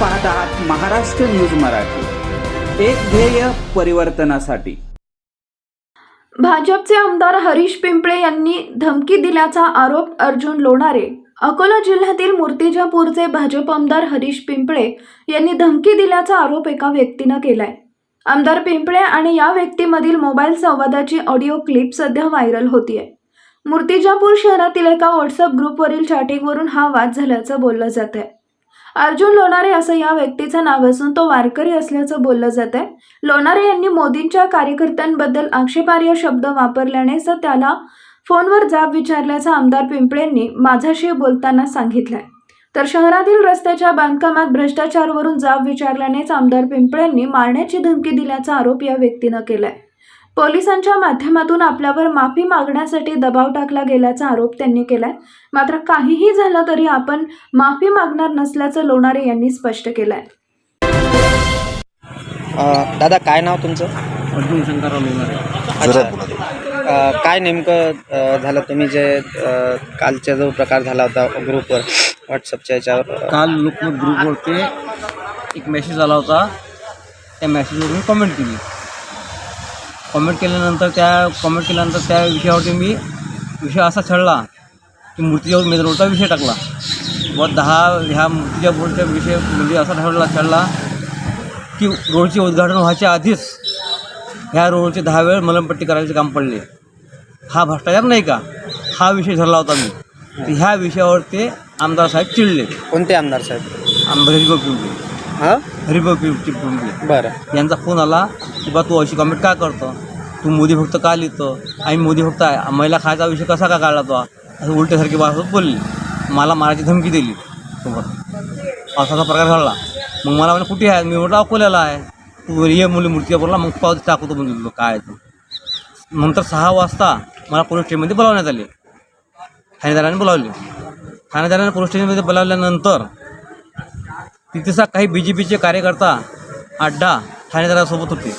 पाहत आहात महाराष्ट्र न्यूज मराठी. एक ध्येय परिवर्तनासाठी. भाजपचे आमदार हरीश पिंपळे यांनी धमकी दिल्याचा आरोप अर्जुन लोणारे. अकोला जिल्ह्यातील मूर्तिजापूरचे भाजप आमदार हरीश पिंपळे यांनी धमकी दिल्याचा आरोप एका व्यक्तीनं केलाय. आमदार पिंपळे आणि या व्यक्तीमधील मोबाईल संवादाची ऑडिओ क्लिप सध्या व्हायरल होतीये. मूर्तिजापूर शहरातील एका व्हॉट्सअप ग्रुपवरील चॅटिंगवरून हा वाद झाल्याचं बोललं जात आहे अर्जुन लोणारे असं या व्यक्तीचं नाव असून तो वारकरी असल्याचं बोललं जात आहे लोणारे यांनी मोदींच्या कार्यकर्त्यांबद्दल आक्षेपार्ह शब्द वापरल्याने जर त्याला फोनवर जाब विचारल्याचं आमदार पिंपळेंनी माझ्याशी बोलताना सांगितलंय. तर शहरातील रस्त्याच्या बांधकामात भ्रष्टाचारवरून जाब विचारल्यानेच आमदार पिंपळेंनी मारण्याची धमकी दिल्याचा आरोप या व्यक्तीनं केलाय. पोलिसांच्या माध्यमातून आपल्यावर माफी मागण्यासाठी दबाव टाकला गेल्याचा आरोप त्यांनी केलाय. मात्र काहीही झालं तरी आपण माफी मागणार नसल्याचं लोणारे यांनी स्पष्ट केलंय. दादा काय नाव तुमचं? अर्जुन शंकरराव लोणारे काय नेमकं झालं? तुम्ही जे कालचा जो प्रकार झाला होता ग्रुपवर व्हॉट्सअपच्या याच्यावर काल लोकमत ग्रुपवरती एक मेसेज आला होता. त्या मेसेजवर मी कमेंट केली. कमेंट केल्यानंतर त्या कमेंट केल्यानंतर त्या विषयावरती मी विषय असा छळला की मूर्तीच्या मेदरोडचा विषय टाकला. व दहा ह्या मूर्तीच्या बोर्डच्या विषय म्हणजे असा ठरवला छळला की रोडचे उद्घाटन व्हायच्या आधीच ह्या रोडचे दहा वेळ मलमपट्टी करायचे काम पडले. हा भ्रष्टाचार नाही का? हा विषय धरला होता मी. तर ह्या विषयावर ते आमदार साहेब चिडले. कोणते आमदार साहेब? आमदार पिंपळे हां? बरं. यांचा फोन आला की बा तू अशी कमेंट का करतो? तू मोदी फक्त का लिहितो? आणि मोदी फक्त आहे महिला खायचा विषय कसा का काढला तो? असं उलट्यासारखी भाषेत बोलली. मला मारायची धमकी दिली. सोबत असा प्रकार घडला. मग मला म्हणजे कुठे आहे? मी म्हटलं अकोल्याला आहे. तू ये मुली मूर्ती बोलला मग पावती टाकतो म्हणजे काय आहे ते? नंतर सहा वाजता मला पोलीस स्टेशनमध्ये बोलावण्यात आले. ठाणेदाराने बोलावले. ठाणेदाराने पोलीस स्टेशनमध्ये बोलावल्यानंतर तिथेचा काही बी जे पीचे कार्यकर्ता अड्डा ठाणेदारासोबत होते.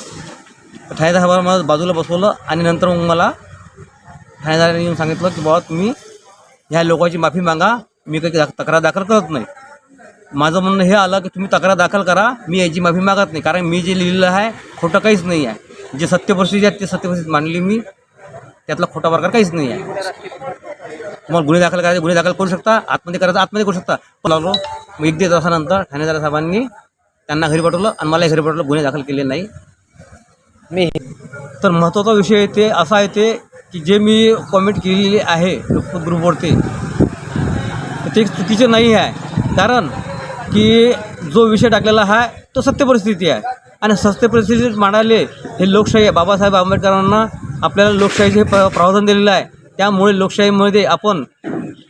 ठाणेदार साहेबांना मला बाजूला बसवलं आणि नंतर मग मला ठाणेदाराने येऊन सांगितलं की बाबा तुम्ही ह्या लोकांची माफी मागा. मी काही तक्रार दाखल करत नाही. माझं म्हणणं हे आलं की तुम्ही तक्रार दाखल करा. मी याची माफी मागत नाही. कारण मी जे लिहिलेलं आहे खोटं काहीच नाही आहे. जे सत्यपरिस्थिती आहे ते सत्यपरिस्थिती मांडली मी. त्यातला खोटा प्रकार काहीच नाही आहे. तुम्हाला गुन्हे दाखल करायचे गुन्हे दाखल करू शकता आतमध्ये करायचं आतमध्ये करू शकता. पण लावलो मग एक दीड तासानंतर ठाणेदार साहेबांनी त्यांना घरी पाठवलं आणि मलाही घरी पाठवलं गुन्हे दाखल केले नाही. मी तर महत्त्वाचा विषय ते असा आहे ते की जे मी कॉमेंट केलेली आहे लोकमत ग्रुपवरती तर ते चुकीचे नाही आहे. कारण की जो विषय टाकलेला आहे तो सत्य परिस्थिती आहे. आणि सत्य परिस्थिती मांडायले हे लोकशाही आहे. बाबासाहेब आंबेडकरांना आपल्याला लोकशाहीचे प प्रावधान दिलेलं आहे. त्यामुळे लोकशाहीमध्ये आपण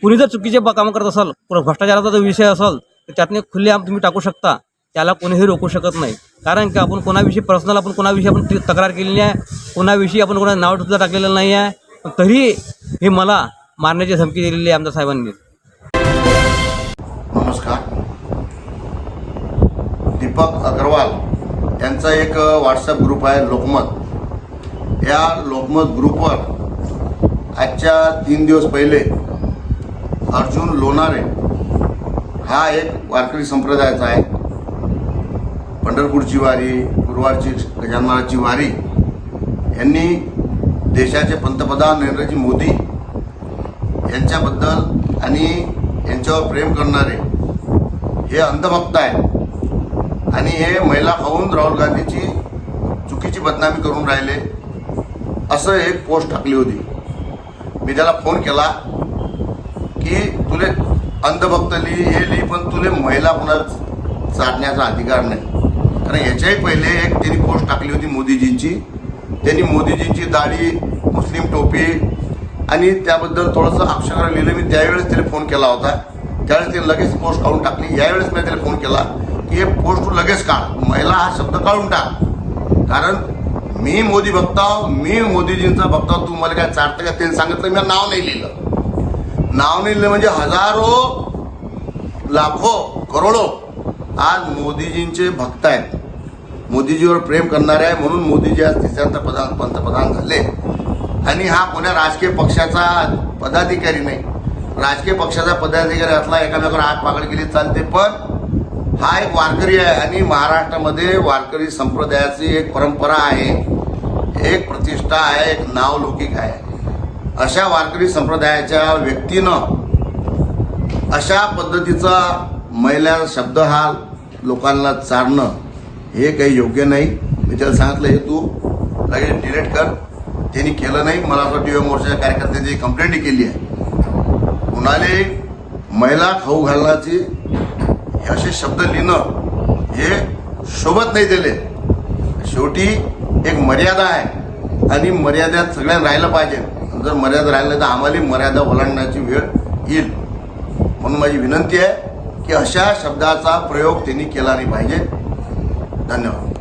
कुणी जर चुकीचे कामं करत असाल पुढं भ्रष्टाचाराचा जर विषय असाल तर त्यातने खुलेआम तुम्ही टाकू शकता. त्याला कोणीही रोखू शकत नाही. कारण की आपण कोणाविषयी पर्सनल आपण कोणाविषयी आपण तक्रार केलेली आहे कोणाविषयी आपण कोणा नाव सुद्धा टाकलेलं नाही आहे. तरी हे मला मारण्याची धमकी दिलेली आहे आमदार साहेबांनी. नमस्कार. दीपक अग्रवाल यांचा एक व्हॉट्सअप ग्रुप आहे लोकमत. या लोकमत ग्रुपवर आजच्या तीन दिवस पहिले अर्जुन लोणारे हा एक वारकरी संप्रदायाचा आहे. पंढरपूरची वारी गुरुवारची गजाननाची वारी यांनी देशाचे पंतप्रधान नरेंद्रजी मोदी यांच्याबद्दल आणि यांच्यावर प्रेम करणारे हे अंधभक्त आहे आणि हे महिला खाऊन राहुल गांधीची चुकीची बदनामी करून राहिले. असं एक पोस्ट टाकली होती. मी त्याला फोन केला की तुले अंधभक्त लिही हे लिही पण तुले महिला पुन्हा चाटण्याचा अधिकार नाही. कारण याच्याही पहिले एक त्यांनी पोस्ट टाकली होती मोदीजींची. त्यांनी मोदीजींची दाढी मुस्लिम टोपी आणि त्याबद्दल थोडंसं अक्षर लिहिलं. मी त्यावेळेस त्याला फोन केला होता. त्यावेळेस ते लगेच पोस्ट काढून टाकली. यावेळेस मी त्याला फोन केला की हे पोस्ट लगेच काढ. महिला हा शब्द काढून टाक. कारण मी मोदी भक्ताव मी मोदीजींचा भक्ताव तू मला काय चाटतं का त्यांनी सांगितलं मी नाव नाही लिहिलं. नाव नाही लिहिलं म्हणजे हजारो लाखो करोडो आज मोदीजींचे भक्त आहेत. मोदीजीवर प्रेम करणारे आहे म्हणून मोदीजी आज तिसऱ्यांदा प्रधान पंतप्रधान झाले. आणि हा कोण्या राजकीय पक्षाचा पदाधिकारी नाही. राजकीय पक्षाचा पदाधिकारी असला एकामेकावर हात पाकड केली चालते. पण हा एक वारकरी आहे आणि महाराष्ट्रामध्ये वारकरी संप्रदायाची एक परंपरा आहे. एक प्रतिष्ठा आहे एक नावलौकिक आहे. अशा वारकरी संप्रदायाच्या व्यक्तीनं अशा पद्धतीचा महिला शब्द हा लोकांना चारणं हे काही योग्य नाही. मी त्याला सांगितलं हे तू लगेच डिलीट कर. त्यांनी केलं नाही. मला असं टी व्ही मोर्चाच्या कार्यकर्त्यांची कंप्लेंटही केली आहे. कुणाले महिला खाऊ घालण्याची हे असे शब्द लिहिणं हे शोभत नाही दिले शेवटी एक मर्यादा आहे. आणि मर्यादेत सगळ्यांना राहिलं पाहिजे. जर मर्यादा राहिलं तर आम्हाला मर्यादा ओलांडण्याची वेळ येईल. म्हणून माझी विनंती आहे की अशा शब्दाचा प्रयोग त्यांनी केला नाही पाहिजे. धन्यवाद.